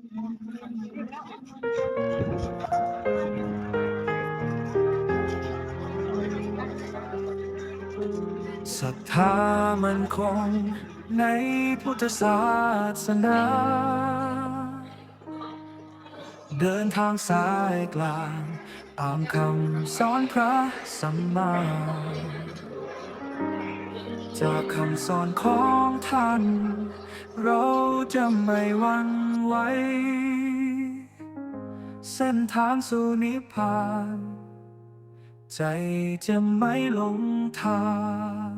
ศรัทธามันคงในพุทธศาสนา เดินทางสายกลาง ตามคำสอนพระสัมมา จากคำสอนของท่าน เราจะไม่หวั่นไหว เส้นทางสู่นิพพาน ใจจะไม่หลงทาง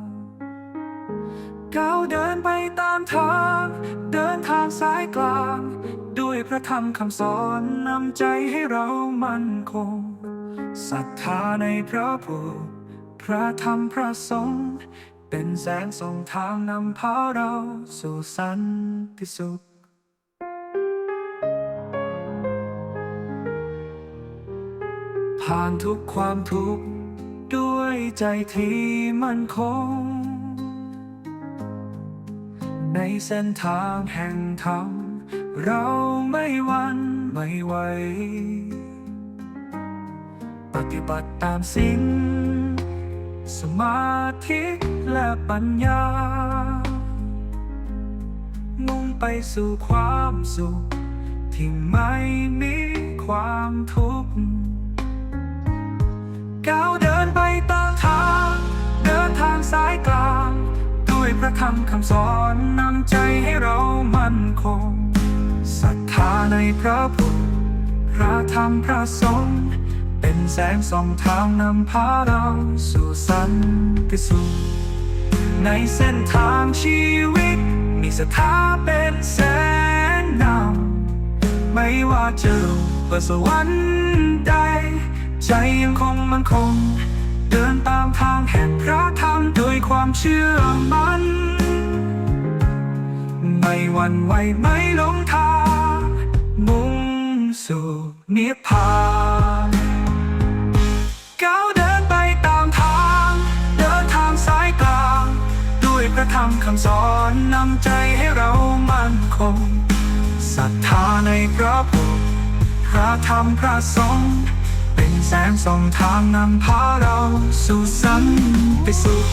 ก้าวเดินไปตามทาง เดินทางสายกลาง ด้วยพระธรรมคำสอนนำใจให้เรามั่นคงศรัทธาในพระผู้พระธรรมพระสงฆ์ เป็นแสงส่องทางนำพาเราสู่สันติสุขผ่านทุกความทุกข์ด้วยใจที่มั่นคง ในเส้นทางแห่งธรรมเราไม่หวันไม่ไหว ปฏิบัติตามสิ่ง สมาธิและปัญญา มุ่งไปสู่ความสุข ที่ไม่มีความทุกข์ก้าวเดินไปตามทาง เดินทางสายกลาง ด้วยพระธรรมคำสอนนำใจให้เรามั่นคงศรัทธาในพระพุทธพระธรรมพระสงฆ์ เป็นแสงส่องทางนำพาเราสู่สันติสุขในเส้นทางชีวิต มีศรัทธาเป็นแสงนำไม่ว่าจะลงเปิดสวรรค์ใด ใจยังคงมันคง เดินตามทางแห่งพระธรรมด้วยความเชื่อมัน่นไม่หวั่นไหวไม่หลงทางมุ่งสู่นิพพาน คำสอนนำใจให้เรามั่นคงศรัทธาในพระพุทธพระธรรมพระสงฆ์เป็นแสงส่องทางนำพาเราสู่สันติสุข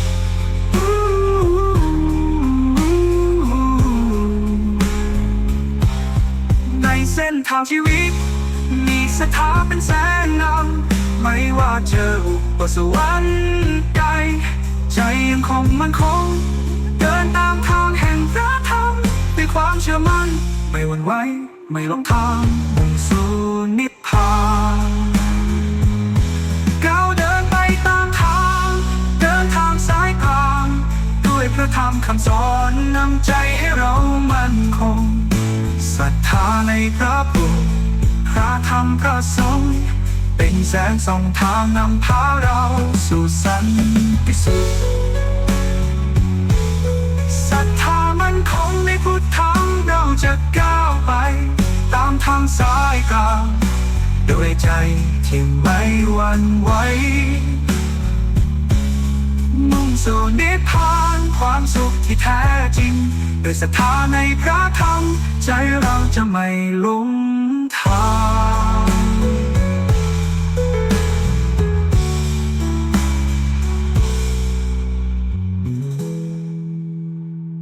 ในเส้นทางชีวิต มีศรัทธาเป็นแสงนำไม่ว่าเจออุปสรรคใดใจยังคงมั่นคง มั่น ไม่หวั่นไหว ไม่หลงทางมุ่งสู่นิพพานก้าวเดินไปตามทาง เดินทางสายกลาง ด้วยพระธรรมคำสอนนำใจให้เรามั่นคงศรัทธาในพระบุตรพระธรรมพระสงฆ์เป็นแสงส่องทางนำพาเราสู่สันติสุข ตามทางสายกลางด้วยใจที่ไม่หวั่นไหวมุ่งสู่นิพพานความสุขที่แท้จริงด้วยศรัทธาในพระธรรม ใจเราจะไม่หลงทาง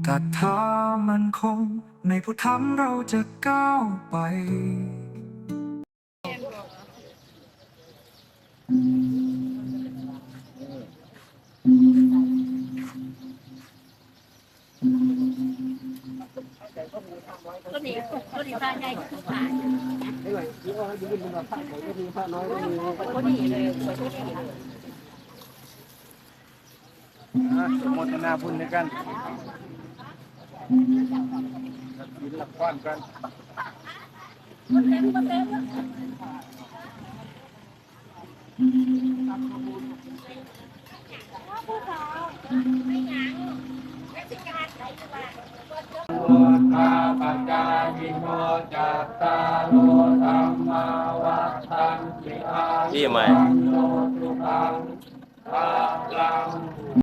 กัตถา มันคง ในพุทธธรรมเราจะก้าวไปต้นนี้ต้นนี้บ้านใหญ่ทุกฝ่ายต้นนี้เลยสวยทุกทีเลยอะสมมตินาบุญด้วยกัน กินหลับก้อนกันตาปัจจายิโนจัตตาโลธรรมาวัฏันติอายิมัง